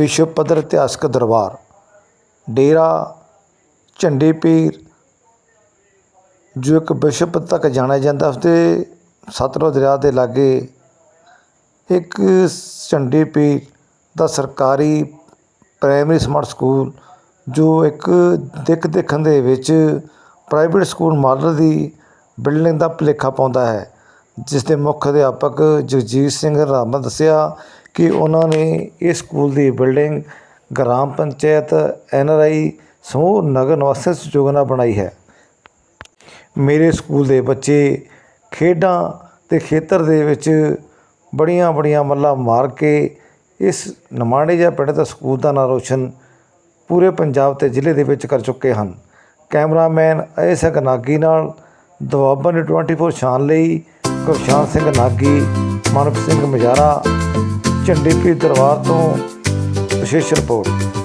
ਵਿਸ਼ਵ ਪੱਧਰ ਇਤਿਹਾਸਕ ਦਰਬਾਰ, ਡੇਰਾ ਝੰਡੇ ਪੀਰ, ਜੋ ਇੱਕ ਵਿਸ਼ਵ ਪੱਧਰ ਤੱਕ ਜਾਣਿਆ ਜਾਂਦਾ, ਉਸਦੇ ਸਤਲੁਜ ਦਰਿਆ ਦੇ ਲਾਗੇ ਇੱਕ ਝੰਡੇ ਪੀਰ ਦਾ ਸਰਕਾਰੀ ਪ੍ਰਾਇਮਰੀ ਸਮਾਰਟ ਸਕੂਲ ਜੋ ਇੱਕ ਦਿੱਖ ਦੇਖਣ ਦੇ ਵਿੱਚ ਪ੍ਰਾਈਵੇਟ ਸਕੂਲ ਮਾਡਲ ਦੀ ਬਿਲਡਿੰਗ ਦਾ ਭੁਲੇਖਾ ਪਾਉਂਦਾ ਹੈ ਜਿਸ ਦੇ ਮੁੱਖ ਅਧਿਆਪਕ ਜਗਜੀਤ ਸਿੰਘ ਰਾਮਾ ਦੱਸਿਆ ਕਿ ਉਹਨਾਂ ਨੇ ਇਸ ਸਕੂਲ ਦੀ ਬਿਲਡਿੰਗ, ਗ੍ਰਾਮ ਪੰਚਾਇਤ, ਐਨ ਆਰ ਆਈ, ਸਮੂਹ ਨਗਰ ਨਿਵਾਸੀਆਂ ਸਹਿਯੋਗ ਨਾਲ ਬਣਾਈ ਹੈ। ਮੇਰੇ ਸਕੂਲ ਦੇ ਬੱਚੇ ਖੇਡਾਂ ਦੇ ਖੇਤਰ ਦੇ ਵਿੱਚ ਬੜੀਆਂ ਬੜੀਆਂ ਮੱਲਾਂ ਮਾਰ ਕੇ ਇਸ ਨਿਮਾਣੇ ਜਾਂ ਪਿੰਡ ਦਾ ਸਕੂਲ ਦਾ ਨਾਂ ਰੋਸ਼ਨ ਪੂਰੇ ਪੰਜਾਬ ਤੇ ਜ਼ਿਲ੍ਹੇ ਦੇ ਵਿੱਚ ਕਰ ਚੁੱਕੇ ਹਨ। ਕੈਮਰਾਮੈਨ ਐਸਕ ਨਾਗੀ ਨਾਲ ਦੁਆਬਾ ਨੇ 24 ਸ਼ਾਨ ਲਈ ਗੁਰਸ਼ਾਨ ਸਿੰਘ ਨਾਗੀ ਮਨਪ ਸਿੰਘ ਮਜਾਰਾ ਝੰਡੇ ਪੀਰ ਦਰਬਾਰ ਤੋਂ ਵਿਸ਼ੇਸ਼ ਰਿਪੋਰਟ।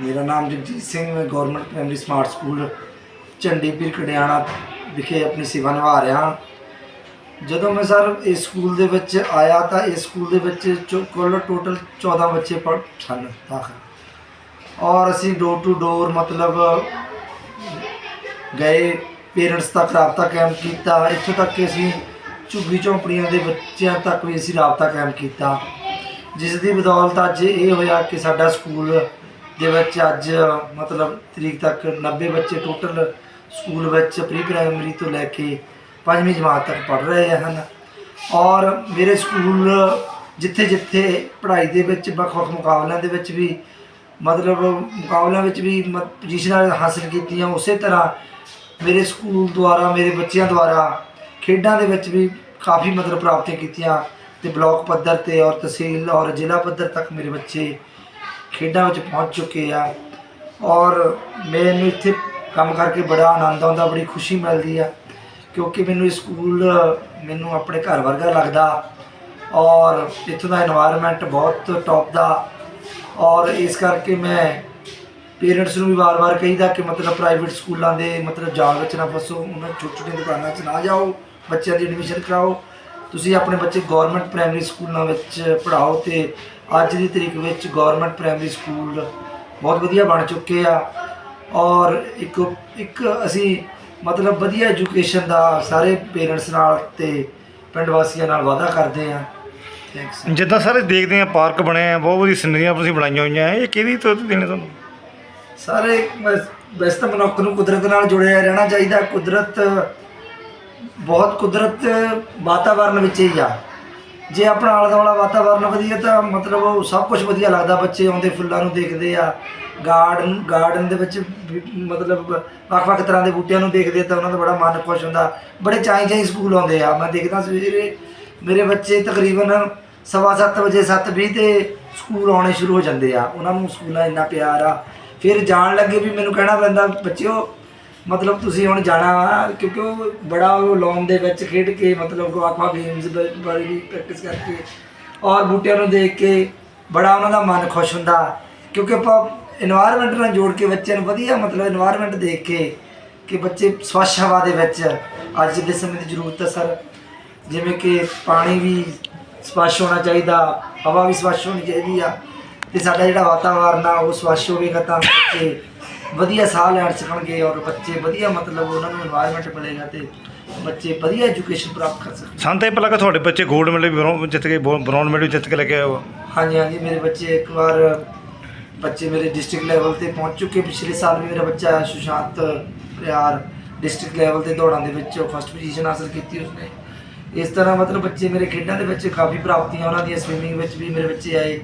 ਮੇਰਾ ਨਾਮ ਜਗਜੀਤ ਸਿੰਘ ਮੈਂ government primary smart school Jhandipir Kadiana ਵਿਖੇ ਆਪਣੀ ਸੇਵਾ ਨਿਭਾ ਰਿਹਾ ਹਾਂ। ਜਦੋਂ ਮੈਂ ਸਰ ਇਸ ਸਕੂਲ ਦੇ ਵਿੱਚ ਆਇਆ ਤਾਂ ਇਸ ਸਕੂਲ ਦੇ ਵਿੱਚ ਚੋ- ਕੁੱਲ ਟੋਟਲ 14 ਬੱਚੇ ਪੜ੍ਹ ਸਨ, ਦਾਖਲ। ਔਰ ਅਸੀਂ ਡੋਰ ਟੂ ਡੋਰ ਮਤਲਬ ਗਏ ਪੇਰੈਂਟਸ ਤੱਕ ਰਾਬਤਾ ਕਾਇਮ ਕੀਤਾ। ਇੱਥੋਂ ਤੱਕ ਕਿ ਅਸੀਂ ਝੁੱਗੀ ਝੌਂਪੜੀਆਂ ਦੇ ਬੱਚਿਆਂ ਤੱਕ ਵੀ ਅਸੀਂ ਰਾਬਤਾ ਕਾਇਮ ਕੀਤਾ। ਜਿਸ ਦੀ ਬਦੌਲਤ ਅੱਜ ਇਹ ਹੋਇਆ ਕਿ ਸਾਡਾ ਸਕੂਲ ਦੇ ਵਿੱਚ ਅੱਜ, ਮਤਲਬ ਤਰੀਕ ਤੱਕ 90 ਬੱਚੇ ਟੋਟਲ ਸਕੂਲ ਵਿੱਚ ਪ੍ਰੀ ਪ੍ਰਾਇਮਰੀ ਤੋਂ ਲੈ ਕੇ ਪੰਜਵੀਂ ਜਮਾਤ ਤੱਕ ਪੜ੍ਹ ਰਹੇ ਹਨ। ਔਰ ਮੇਰੇ ਸਕੂਲ ਜਿੱਥੇ ਜਿੱਥੇ ਪੜ੍ਹਾਈ ਦੇ ਵਿੱਚ ਵੱਖ-ਵੱਖ ਮੁਕਾਬਲਿਆਂ ਦੇ ਵਿੱਚ ਵੀ, ਮਤਲਬ ਮੁਕਾਬਲਿਆਂ ਵਿੱਚ ਵੀ ਮ- ਪੋਜੀਸ਼ਨਾਂ ਹਾਸਲ ਕੀਤੀਆਂ, ਉਸੇ ਤਰ੍ਹਾਂ ਮੇਰੇ ਸਕੂਲ ਦੁਆਰਾ, ਮੇਰੇ ਬੱਚਿਆਂ ਦੁਆਰਾ ਖੇਡਾਂ ਦੇ ਵਿੱਚ ਵੀ ਕਾਫੀ ਮਤਲਬ ਪ੍ਰਾਪਤੀਆਂ ਕੀਤੀਆਂ ਤੇ ਬਲਾਕ ਪੱਧਰ ਤੇ ਔਰ ਤਹਿਸੀਲ ਔਰ ਜ਼ਿਲ੍ਹਾ ਪੱਧਰ ਤੱਕ ਮੇਰੇ ਬੱਚੇ ਖੇਡਾਂ ਵਿੱਚ ਪਹੁੰਚ ਚੁੱਕੇ ਆ। ਔਰ ਮੈਨੂੰ ਇੱਥੇ ਕੰਮ ਕਰਕੇ ਬੜਾ ਆਨੰਦ ਆਉਂਦਾ, ਬੜੀ ਖੁਸ਼ੀ ਮਿਲਦੀ ਆ। ਕਿਉਂਕਿ ਮੈਨੂੰ ਇਹ ਸਕੂਲ ਮੈਨੂੰ ਆਪਣੇ ਘਰ ਵਰਗਾ ਲੱਗਦਾ। ਔਰ ਇੱਥੋਂ ਦਾ এনवायरमेंट ਬਹੁਤ ਟੌਪ ਦਾ। ਔਰ ਇਸ ਕਰਕੇ ਮੈਂ ਪੇਰੈਂਟਸ ਨੂੰ ਵੀ ਵਾਰ-ਵਾਰ ਕਹੀਦਾ ਕਿ ਮਤਲਬ ਪ੍ਰਾਈਵੇਟ ਸਕੂਲਾਂ ਦੇ ਮਤਲਬ ਜਾਲ ਵਿੱਚ ਨਾ ਫਸੋ, ਉਹਨਾਂ ਛੋਟੇ-ਛੋਟੇ ਦੁਕਾਨਾਂ 'ਚ ਨਾ ਜਾਓ, ਬੱਚਿਆਂ ਦੀ ਐਡਮਿਸ਼ਨ ਕਰਾਓ। ਤੁਸੀਂ ਆਪਣੇ ਬੱਚੇ ਗਵਰਨਮੈਂਟ ਪ੍ਰਾਇਮਰੀ ਸਕੂਲਾਂ ਵਿੱਚ ਪੜਾਓ ਤੇ ਅੱਜ ਦੀ ਤਰੀਕ ਵਿੱਚ ਗਵਰਨਮੈਂਟ ਪ੍ਰਾਇਮਰੀ ਸਕੂਲ ਬਹੁਤ ਵਧੀਆ ਬਣ ਚੁੱਕੇ ਆ ਔਰ ਇੱਕ ਇੱਕ ਅਸੀਂ ਮਤਲਬ ਵਧੀਆ ਐਜੂਕੇਸ਼ਨ ਦਾ ਸਾਰੇ ਪੇਰੈਂਟਸ ਨਾਲ ਤੇ ਪਿੰਡ ਵਾਸੀਆਂ ਨਾਲ ਵਾਅਦਾ ਕਰਦੇ ਆ। ਥੈਂਕਸ ਜਿੱਦਾਂ ਸਾਰੇ ਦੇਖਦੇ ਆ ਪਾਰਕ ਬਣੇ ਆ ਬਹੁਤ ਵਧੀਆ ਸਿਨਰੀਆਂ ਤੁਸੀਂ ਬਣਾਈਆਂ ਹੋਈਆਂ ਇਹ ਕਿਹਦੀ ਤੋਂ ਦੇਣੇ ਤੁਹਾਨੂੰ? ਸਾਰੇ ਵੈਸ- ਤਾਂ ਮਨੁੱਖ ਨੂੰ ਕੁਦਰਤ ਨਾਲ ਜੁੜਿਆ ਰਹਿਣਾ ਚਾਹੀਦਾ ਕੁਦਰਤ ਬਹੁਤ ਕੁਦਰਤ ਵਾਤਾਵਰਨ ਵਿੱਚ ਹੀ ਆ। ਜੇ ਆਪਣਾ ਆਲਾ ਦੁਆਲਾ ਵਾਤਾਵਰਨ ਵਧੀਆ ਤਾਂ ਮਤਲਬ ਉਹ ਸਭ ਕੁਝ ਵਧੀਆ ਲੱਗਦਾ, ਬੱਚੇ ਆਉਂਦੇ, ਫੁੱਲਾਂ ਨੂੰ ਦੇਖਦੇ ਆ ਗਾਰਡਨ ਗਾਰਡਨ ਦੇ ਵਿੱਚ ਵੀ ਮਤਲਬ ਵੱਖ-ਵੱਖ ਤਰ੍ਹਾਂ ਦੇ ਬੂਟਿਆਂ ਨੂੰ ਦੇਖਦੇ ਤਾਂ ਉਹਨਾਂ ਦਾ ਬੜਾ ਮਨ ਖੁਸ਼ ਹੁੰਦਾ। ਬੜੇ ਚਾਈ ਚਾਈ ਸਕੂਲ ਆਉਂਦੇ ਆ। ਮੈਂ ਦੇਖਦਾ ਸਵੇਰੇ ਮੇਰੇ ਬੱਚੇ ਤਕਰੀਬਨ ਸਵਾ ਸੱਤ ਵਜੇ 7:20 ਤੇ ਸਕੂਲ ਆਉਣੇ ਸ਼ੁਰੂ ਹੋ ਜਾਂਦੇ ਆ। ਉਹਨਾਂ ਨੂੰ ਸਕੂਲਾਂ ਇੰਨਾ ਪਿਆਰ ਆ। ਫਿਰ ਜਾਣ ਲੱਗੇ ਵੀ ਮੈਨੂੰ ਕਹਿਣਾ ਪੈਂਦਾ, ਬੱਚਿਓ ਮਤਲਬ ਤੁਸੀਂ ਹੁਣ ਜਾਣਾ ਵਾ, ਕਿਉਂਕਿ ਉਹ ਬੜਾ ਉਹ ਲੌਂਗ ਦੇ ਵਿੱਚ ਖੇਡ ਕੇ, ਮਤਲਬ ਗਵਾਖਾ ਗੇਮਸ ਬਾਰੇ ਵੀ ਪ੍ਰੈਕਟਿਸ ਕਰਕੇ ਔਰ ਬੂਟਿਆਂ ਨੂੰ ਦੇਖ ਕੇ ਬੜਾ ਉਹਨਾਂ ਦਾ ਮਨ ਖੁਸ਼ ਹੁੰਦਾ। ਕਿਉਂਕਿ ਆਪਾਂ এনवायरमेंट ਨਾਲ ਜੋੜ ਕੇ ਬੱਚਿਆਂ ਨੂੰ ਵਧੀਆ ਮਤਲਬ এনवायरमेंट ਦੇਖ ਕੇ ਕਿ ਬੱਚੇ ਸਵੱਛ ਹਵਾ ਦੇ ਵਿੱਚ ਅੱਜ ਦੇ ਸਮੇਂ ਦੀ ਜ਼ਰੂਰਤ ਹੈ ਸਰ। ਜਿਵੇਂ ਕਿ ਪਾਣੀ ਵੀ ਸਵੱਛ ਹੋਣਾ ਚਾਹੀਦਾ, ਹਵਾ ਵੀ ਸਵੱਛ ਹੋਣੀ ਚਾਹੀਦੀ ਆ ਤੇ ਸਾਡਾ ਜਿਹੜਾ ਵਾਤਾਵਰਨ ਆ ਉਹ ਸਵੱਛ ਹੋਵੇਗਾ ਤਾਂ ਬੱਚੇ ਵਧੀਆ ਸਾਹ ਲੈਣ ਸਕਣਗੇ ਔਰ ਬੱਚੇ ਵਧੀਆ ਮਤਲਬ ਉਹਨਾਂ ਨੂੰ এনवायरमेंट ਮਿਲੇਗਾ ਤੇ ਬੱਚੇ ਵਧੀਆ ਐਜੂਕੇਸ਼ਨ ਪ੍ਰਾਪਤ ਕਰ ਸਕਣਗੇ। ਸਾਨੂੰ ਇਹ ਪਤਾ ਲੱਗਾ ਤੁਹਾਡੇ ਬੱਚੇ ਗੋਲਡ ਮੈਡਲ ਵੀ ਜਿੱਤ ਕੇ ਬ੍ਰਾਊਨ ਮੈਡਲ ਜਿੱਤ ਕੇ ਲੈ ਕੇ ਆਏ ਹਾਂਜੀ ਹਾਂਜੀ ਮੇਰੇ ਬੱਚੇ ਇੱਕ ਵਾਰ ਬੱਚੇ ਮੇਰੇ ਡਿਸਟ੍ਰਿਕਟ ਲੈਵਲ ਤੇ ਪਹੁੰਚ ਚੁੱਕੇ। ਪਿਛਲੇ ਸਾਲ ਵੀ ਮੇਰਾ ਬੱਚਾ ਸੁਸ਼ਾਂਤ ਪਿਆਰ ਡਿਸਟ੍ਰਿਕਟ ਲੈਵਲ ਤੇ ਦੌੜਾਂ ਦੇ ਵਿੱਚ ਫਸਟ ਪੋਜੀਸ਼ਨ ਹਾਸਲ ਕੀਤੀ ਉਸਨੇ। ਇਸ ਤਰ੍ਹਾਂ ਮਤਲਬ ਬੱਚੇ ਮੇਰੇ ਖੇਡਾਂ ਦੇ ਵਿੱਚ ਕਾਫੀ ਪ੍ਰਾਪਤੀਆਂ ਉਹਨਾਂ ਦੀਆਂ ਸਵਿਮਿੰਗ ਵਿੱਚ ਵੀ ਮੇਰੇ ਬੱਚੇ ਆਏ।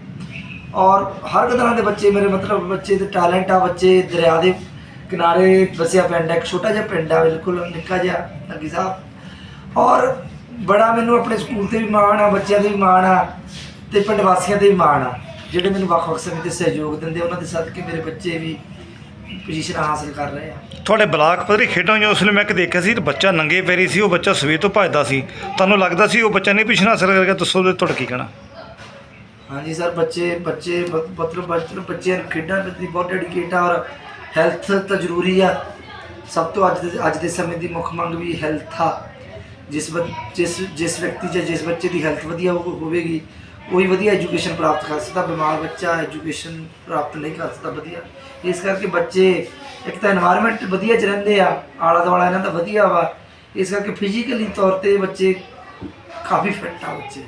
ਔਰ ਹਰ ਇੱਕ ਤਰ੍ਹਾਂ ਦੇ ਬੱਚੇ, ਮੇਰੇ ਮਤਲਬ ਬੱਚੇ ਦੇ ਟੈਲੈਂਟ ਆ, ਬੱਚੇ ਦਰਿਆ ਦੇ ਕਿਨਾਰੇ ਵਸਿਆ ਪਿੰਡ ਹੈ, ਇੱਕ ਛੋਟਾ ਜਿਹਾ ਪਿੰਡ ਆ, ਬਿਲਕੁਲ ਨਿੱਕਾ ਜਿਹਾ ਲੱਗੀ ਸਾਹਿਬ। ਔਰ ਬੜਾ ਮੈਨੂੰ ਆਪਣੇ ਸਕੂਲ ਤੇ ਵੀ ਮਾਣ ਆ, ਬੱਚਿਆਂ ਤੇ ਵੀ ਮਾਣ ਆ, ਤੇ ਪਿੰਡ ਵਾਸੀਆਂ ਤੇ ਵੀ ਮਾਣ ਆ, ਜਿਹੜੇ ਮੈਨੂੰ ਵੱਖ-ਵੱਖ ਸਮੇਂ ਤੇ ਸਹਿਯੋਗ ਦਿੰਦੇ ਉਹਨਾਂ ਦੇ ਸਦਕੇ ਮੇਰੇ ਬੱਚੇ ਵੀ ਪੋਜੀਸ਼ਨਾਂ ਹਾਸਲ ਕਰ ਰਹੇ ਆ। ਤੁਹਾਡੇ ਬਲਾਕ ਪੱਧਰੀ ਖੇਡਾਂ ਹੋਈਆਂ, ਉਸ ਲਈ ਮੈਂ ਇੱਕ ਦੇਖਿਆ ਸੀ, ਤੇ ਬੱਚਾ ਨੰਗੇ ਪੈਰੀ ਸੀ, ਉਹ ਬੱਚਾ ਸਵੇਰ ਤੋਂ ਭੱਜਦਾ ਸੀ। ਤੁਹਾਨੂੰ ਲੱਗਦਾ ਸੀ ਉਹ ਬੱਚਾ ਨਹੀਂ ਪਿਛਣਾ ਹਾਸਲ ਕਰਕੇ ਦੱਸੋ ਉਹਦੇ ਤੁਹਾਡਾ ਕੀ ਕਹਿਣਾ? ਹਾਂਜੀ ਸਰ, ਬੱਚੇ ਬੱਚੇ ਮਤਲਬ ਬੱਚੇ ਬੱਚਿਆਂ ਨੂੰ ਖੇਡਾਂ ਪ੍ਰਤੀ ਬਹੁਤ ਡੈਡੀਕੇਟ ਆ ਔਰ ਹੈਲਥ ਤਾਂ ਜ਼ਰੂਰੀ ਆ। ਸਭ ਤੋਂ ਅੱਜ ਦੇ ਅੱਜ ਦੇ ਸਮੇਂ ਦੀ ਮੁੱਖ ਮੰਗ ਵੀ ਹੈਲਥ ਆ। ਜਿਸ ਜਿਸ ਜਿਸ ਵਿਅਕਤੀ ਜਾਂ ਜਿਸ ਬੱਚੇ ਦੀ ਹੈਲਥ ਵਧੀਆ ਹੋ, ਹੋਵੇਗੀ, ਉਹੀ ਵਧੀਆ ਐਜੂਕੇਸ਼ਨ ਪ੍ਰਾਪਤ ਕਰ ਸਕਦਾ। ਬਿਮਾਰ ਬੱਚਾ ਐਜੂਕੇਸ਼ਨ ਪ੍ਰਾਪਤ ਨਹੀਂ ਕਰ ਸਕਦਾ ਵਧੀਆ। ਇਸ ਕਰਕੇ ਬੱਚੇ ਇੱਕ ਤਾਂ এনवायरमेंट ਵਧੀਆ ਚ ਰਹਿੰਦੇ ਆ ਆਲਾ ਦੁਆਲਾ ਇਹਨਾਂ ਦਾ ਵਧੀਆ ਵਾ। ਇਸ ਕਰਕੇ ਫਿਜ਼ੀਕਲੀ ਤੌਰ ਤੇ ਬੱਚੇ ਕਾਫੀ ਫਿੱਟ ਆ ਬੱਚੇ।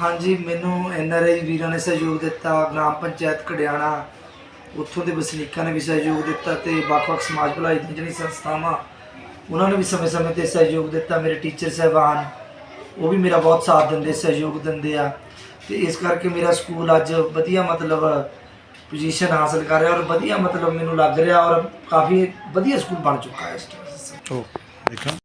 ਹਾਂਜੀ, ਮੈਨੂੰ ਐਨਆਰਆਈ ਵੀਰਾਂ ਨੇ ਸਹਿਯੋਗ ਦਿੱਤਾ, ਗ੍ਰਾਮ ਪੰਚਾਇਤ ਕੜਿਆਣਾ ਉੱਥੋਂ ਦੇ ਵਸਨੀਕਾਂ ਨੇ ਵੀ ਸਹਿਯੋਗ ਦਿੱਤਾ ਤੇ ਵੱਖ-ਵੱਖ ਸਮਾਜ ਭਲਾਈ ਦੀਆਂ ਜਿਹੜੀਆਂ ਸੰਸਥਾਵਾਂ, ਉਹਨਾਂ ਨੇ ਵੀ ਸਮੇਂ-ਸਮੇਂ ਤੇ ਸਹਿਯੋਗ ਦਿੱਤਾ। ਮੇਰੇ ਟੀਚਰ ਸਹਿਬਾਨ, ਉਹ ਵੀ ਮੇਰਾ ਬਹੁਤ ਸਾਥ ਦਿੰਦੇ, ਸਹਿਯੋਗ ਦਿੰਦੇ ਆ। ਤੇ ਇਸ ਕਰਕੇ ਮੇਰਾ ਸਕੂਲ ਅੱਜ ਵਧੀਆ ਮਤਲਬ ਪੋਜੀਸ਼ਨ ਹਾਸਲ ਕਰ ਰਿਹਾ ਔਰ ਵਧੀਆ ਮਤਲਬ ਮੈਨੂੰ ਲੱਗ ਰਿਹਾ ਔਰ ਕਾਫੀ ਵਧੀਆ ਸਕੂਲ ਬਣ ਚੁੱਕਾ ਹੈ ਇਸ ਟਾਈਮ ਦੇਖੋ।